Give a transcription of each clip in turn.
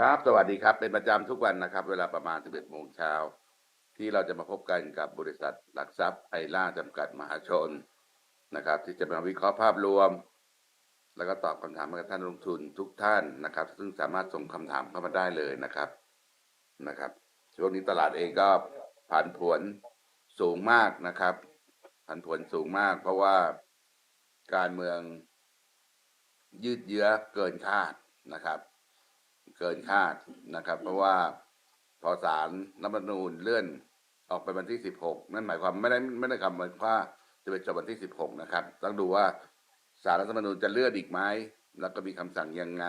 ครับ สวัสดีครับ เป็นประจำทุกวันนะครับ เวลาประมาณ 11โมงเช้า ที่เราจะมาพบกันกับบริษัทหลักทรัพย์ไอล่าจำกัดมหาชนนะครับ ที่จะมาวิเคราะห์ภาพรวม แล้วก็ตอบคำถามให้กับท่านลงทุนทุกท่านนะครับ ซึ่งสามารถส่งคำถามเข้ามาได้เลยนะครับนะครับ ช่วงนี้ตลาดเองก็ผันผวนสูงมากนะครับผันผวนสูงมาก เพราะว่าการเมืองยืดเยื้อเกินคาดนะครับ เกินคาดนะครับ เพราะว่าพอศาลรัฐธรรมนูญเลื่อนออกไปวันที่ 16 นั่นหมายความไม่ได้ไม่ได้คำว่าจะเป็นจบวันที่ 16 นะครับ ต้องดูว่าศาลรัฐธรรมนูญจะเลื่อนอีกไหมแล้วก็มีคำสั่งยังไง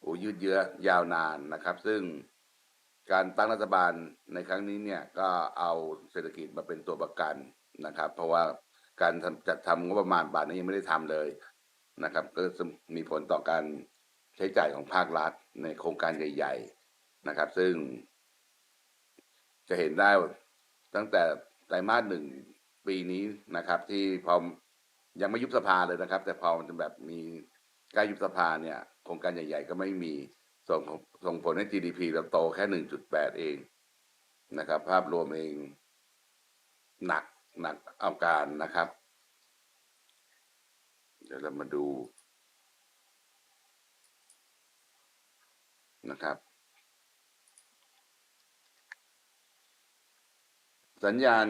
โอ้ยืดเยื้อยาวนานนะครับ ซึ่งการตั้งรัฐบาลในครั้งนี้เนี่ยก็เอาเศรษฐกิจมาเป็นตัวประกันนะครับ เพราะว่าการจัดทำงบประมาณบาทนี้ยังไม่ได้ทำเลยนะครับ ก็มีผลต่อการ ใช้จ่ายของภาครัฐในโครงการใหญ่ ๆนะครับ ซึ่ง จะเห็นได้ตั้งแต่ไตรมาสหนึ่งปีนี้นะครับ ที่พอยังไม่ยุบสภาเลยนะครับ แต่พอมันจะแบบมีใกล้ยุบสภาเนี่ย โครงการใหญ่ ๆ ก็ไม่มีส่งส่งผลให้ GDP เราโตแค่หนึ่งจุดแปดเองนะครับ ภาพรวมเองหนักหนักเอาการนะครับ เดี๋ยวเรามาดู นะครับ สัญญาณ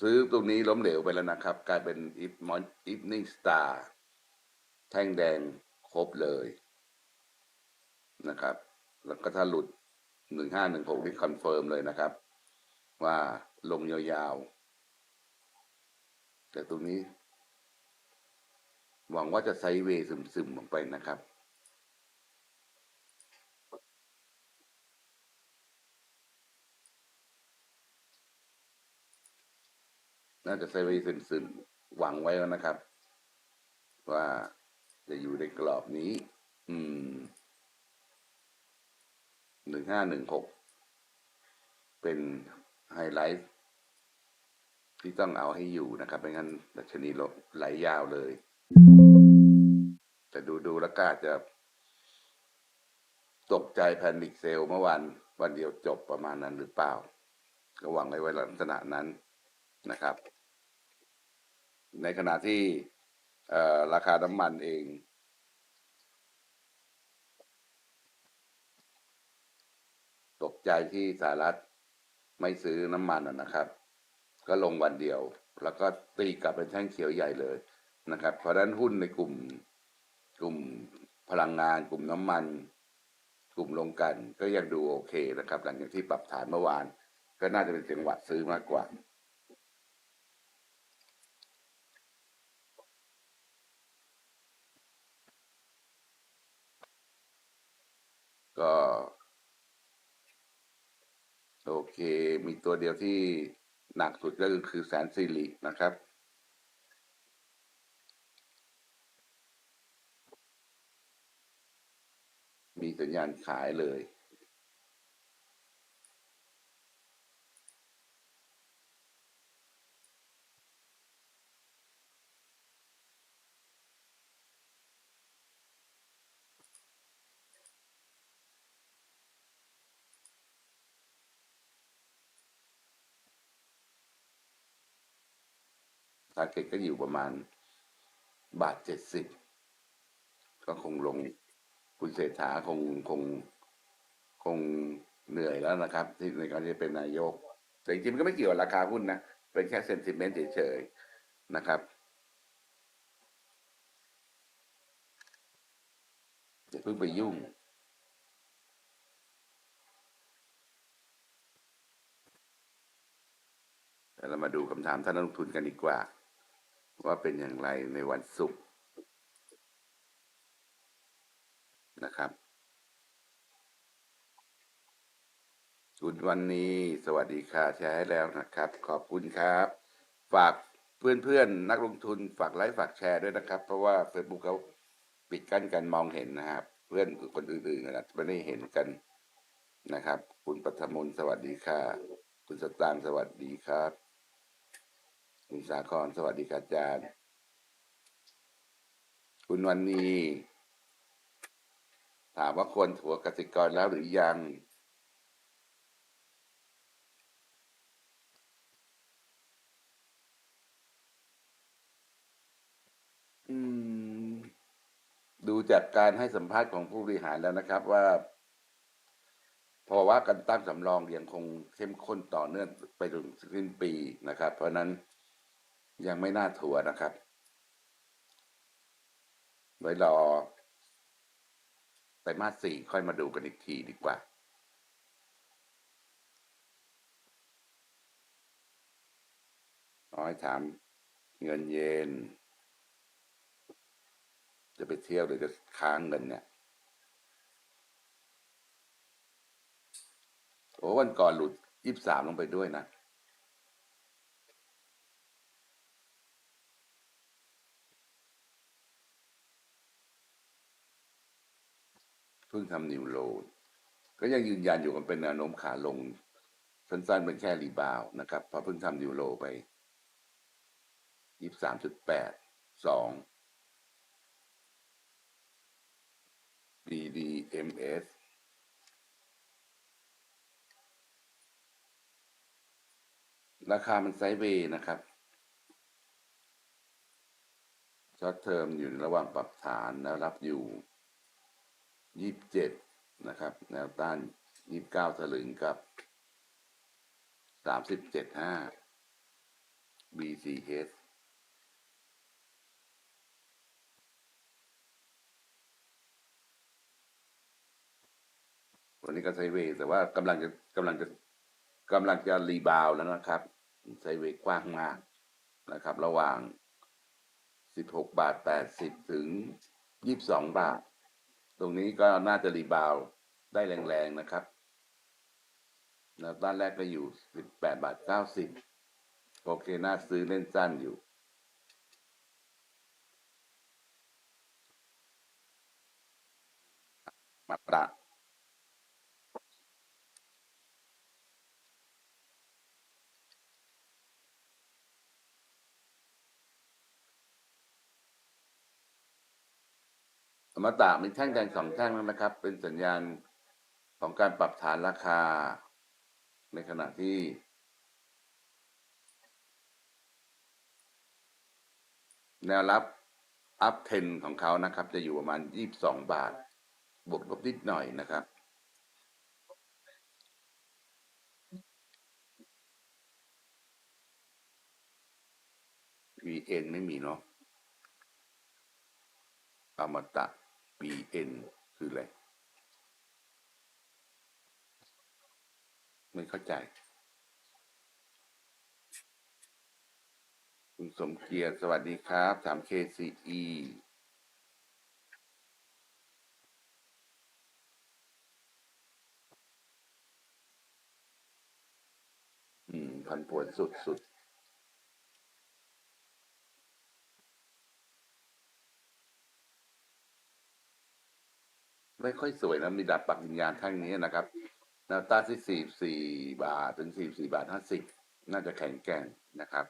ซื้อตรงนี้ล้มเหลวไปแล้วนะครับ กลายเป็นอีฟมอนอีฟนิ่งสตาร์แท่งแดงครบเลยนะครับ แล้วก็ถ้าหลุดหนึ่งห้าหนึ่งหกนี่คอนเฟิร์มเลยนะครับ ว่าลงยาวๆ แต่ตรงนี้ หวังว่าจะไซด์เวย์ซึมๆลงไปนะครับ น่าจะไซด์เวย์ซึมๆหวังไว้แล้วนะครับ ว่าจะอยู่ในกรอบนี้ อืมหนึ่งห้าหนึ่งหกเป็นไฮไลท์ที่ต้องเอาให้อยู่นะครับไม่งั้นดัชนีลงไหลยาวเลย แต่ดูดูแล้วก็อาจจะ ตกใจแพนิคเซลเมื่อวันวันเดียวจบประมาณนั้นหรือเปล่า ก็หวังไว้ไว้ลักษณะนั้นนะครับ ในขณะที่ราคาน้ำมันเอง ตกใจที่สหรัฐไม่ซื้อน้ำมันนะครับ ก็ลงวันเดียว แล้วก็ตีกลับเป็นแท่งเขียวใหญ่เลยนะครับ เพราะฉะนั้นหุ้นในกลุ่มกลุ่มพลังงาน กลุ่มน้ำมัน กลุ่มลงกัน ก็ยังดูโอเคนะครับ หลังจากที่ปรับฐานเมื่อวาน ก็น่าจะเป็นจังหวะซื้อมากกว่า ก็ โอเค มีตัวเดียวที่หนักสุดก็คือแสนสิรินะครับ มีสัญญาณขายเลย ทาร์เก็ตก็อยู่ประมาณบาทเจ็ดสิบก็คงลงคุณเศรษฐาคงคงคงเหนื่อยแล้วนะครับ ที่ในการที่จะเป็นนายก แต่จริงๆก็ไม่เกี่ยวกับราคาหุ้นนะเป็นแค่เซนติเมนต์เฉยๆนะครับอย่าเพิ่งไปยุ่งแล้วเรามาดูคำถามท่านนักลงทุนกันดีกว่า ว่าเป็นอย่างไรในวันศุกร์นะครับ คุณวันนี้สวัสดีค่ะแชร์ให้แล้วนะครับ ขอบคุณครับ ฝากเพื่อนๆ นักลงทุนฝากไลค์ฝากแชร์ด้วยนะครับ เพราะว่า Facebook เขาปิดกั้นการมองเห็นนะครับ เพื่อนคนอื่นๆนะไม่ได้เห็นกันนะครับ คุณปัทมน์สวัสดีค่ะ คุณสตางค์สวัสดีครับ คุณสาครสวัสดีครับอาจารย์ คุณวันนี้ถามว่าควรถัวกสิกรแล้วหรือยังอืมดูจากการให้สัมภาษณ์ของผู้บริหารแล้วนะครับว่าเพราว่าการตั้งสำรองยังคงเข้มข้นต่อเนื่องไปถึงสิ้นปีนะครับ เพราะนั้น ยังไม่น่าถัวนะครับไว้รอไตรมาสสี่ค่อยมาดูกันอีกทีดีกว่า น้อยถามเงินเยนจะไปเที่ยวหรือจะค้างเงินเนี่ย โอ้วันก่อนหลุดยี่สามลงไปด้วยนะ เพิ่ง ทำนิวโลก็ยังยืนยันอยู่กันเป็นแนวโน้มขาลง สั้นๆเป็นแค่รีบาวนะครับพราะเพิ่งทำนิวโลไปยี่สามจุดแปดสอง BDMS ราคามันไซด์เวย์นะครับช็อตเทอมอยู่ในระหว่างปรับฐานแนวรับอยู่ ยี่สิบเจ็ดนะครับ แนวต้านยี่สิบเก้าสลึงกับสามสิบเจ็ดห้า BCH วันนี้ก็ไซเวย์แต่ว่ากำลังจะกำลังจะกำลังจะรีบาวแล้วนะครับไซเวย์กว้างมากนะครับ ระหว่าง 16 บาท 80 ถึง 22 บาท ตรงนี้ก็น่าจะรีบาวได้แรงๆนะครับแนวต้านแรกก็อยู่ 18 บาท 90 โอเค น่าซื้อเล่นสั้นอยู่ มาตรา อ มตะมีแท่งแดงสองแท่งแล้วนะครับ เป็นสัญญาณของการปรับฐานราคา ในขณะที่ แนวรับอัพเทนของเขานะครับ จะอยู่ประมาณยี่บสองบาท บวกลบนิดหน่อยนะครับ VN ไม่มีเนาะอมตะ BN คืออะไร ไม่เข้าใจ คุณสมเกียรติ สวัสดีครับถาม KCE อืม พันปวนสุดสุ ไม่ค่อยสวยนะมีดับปักวิญญาณข้างนี้นะครับแนวต้านที่สี่สี่บาทถึงสี่สี่บาทห้าสิบน่าจะแข็งแกร่งนะครับ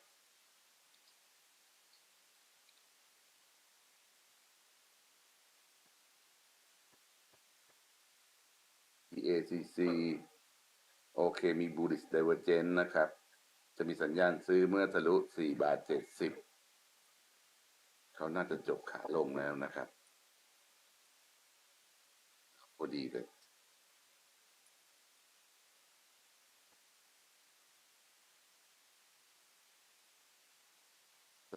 EACC โอเคมีบูริสเดเวอร์เจนนะครับ จะมีสัญญาณซื้อเมื่อทะลุสี่บาทเจ็ดสิบเขาน่าจะจบขาลงแล้วนะครับ พอดีเลย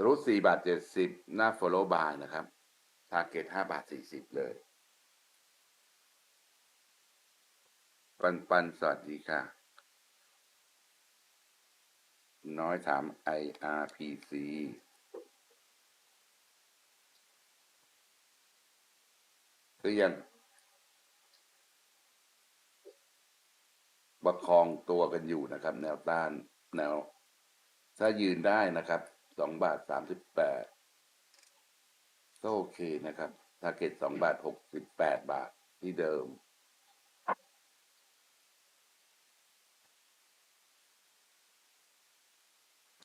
รู้สี่บาทเจ็ดสิบหน้า follow by นะครับ target ห้าบาทสี่สิบเลย ปันปันสวัสดีค่ะ น้อยถาม IRPC ก็ยัง ประคองตัวกันอยู่นะครับ แนวต้านแนว ถ้ายืนได้นะครับสองบาทสามสิบแปดก็โอเคนะครับทาร์เก็ตสองบาทหกสิบแปดบาทที่เดิม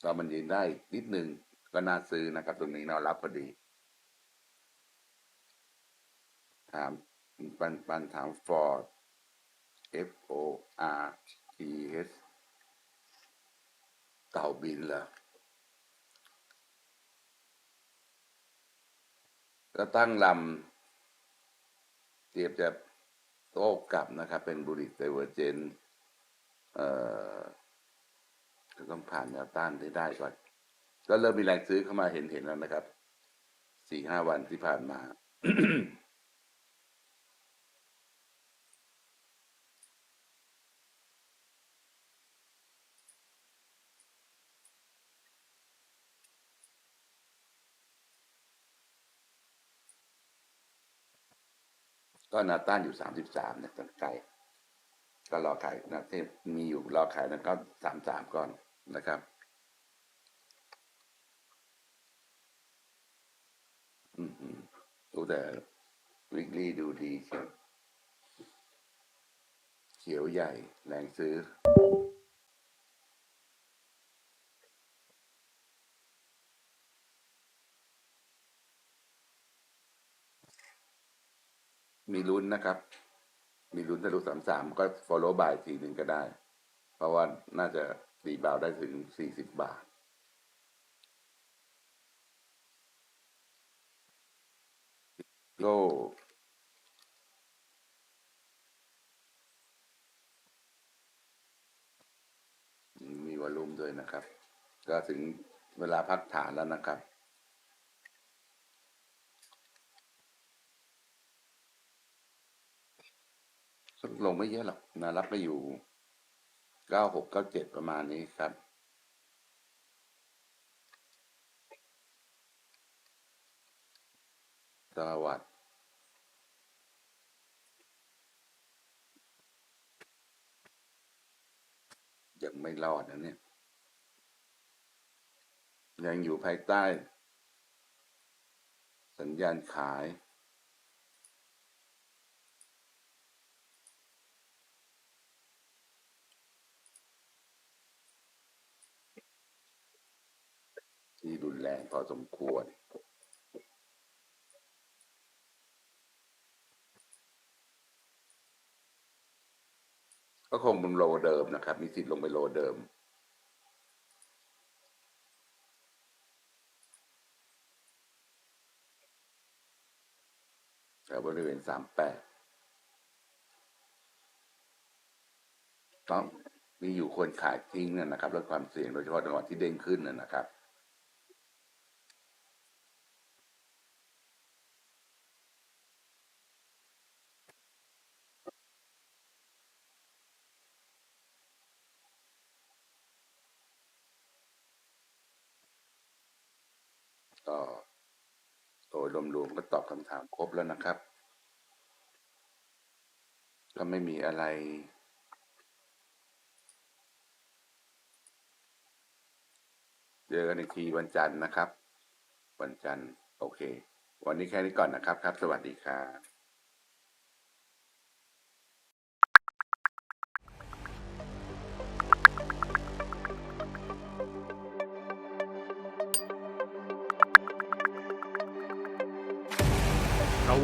ก็มันยืนได้นิดนึงก็น่าซื้อนะครับ ตรงนี้เนารับพอดี ถามปันปันถาม Ford F O R T H เต่าบินเหรอแล้วตั้งลำเตรียมจะโต้กลับนะครับ เป็นบุริตไดเวอร์เจนเอ่อก็ต้องผ่านแนวต้านได้ได้ก่อนก็เริ่มมีแรงซื้อเข้ามาเห็นเห็นแล้วนะครับ สี่ห้าวันที่ผ่านมา ก็แนาต้านอยู่สามสิบสามเนี่ยตั้งไกลก็รอขายนะที่มีอยู่รอขายนะก็สามสามก่อนนะครับอืมอืมดูแต่วิกฤตดูดีเชียวเขียวใหญ่แรงซื้อ มีลุ้นนะครับ มีลุ้นทะลุสามสามก็ follow by ทีหนึ่งก็ได้ เพราะว่าน่าจะตีบาวได้ถึงสี่สิบบาทโก้มีวอลลุ่มด้วยนะครับ ก็ถึงเวลาพักฐานแล้วนะครับ ลงไม่เยอะหรอกนะรับไปอยู่เก้าหกเก้าเจ็ดประมาณนี้ครับ สวัสดยังไม่รอดนะเนี่ย ยังอยู่ภายใต้ สัญญาณขาย ที่รุนแรงพอสมควร ก็คงเป็นโลเดิมนะครับ มีสิทธิ์ลงไปโลเดิมแถวบริเวณสามแปดต้องมีอยู่ควรขายทิ้งนะนะครับลดความเสี่ยงโดยเฉพาะจังหวะที่เด้งขึ้นนะนะครับ ก็โดยรวมๆก็ตอบ คำถามครบแล้วนะครับ ก็ไม่มีอะไร เจอกันอีกทีวันจันทร์นะครับ วันจันทร์โอเค วันนี้แค่นี้ก่อนนะครับครับ สวัสดีครับ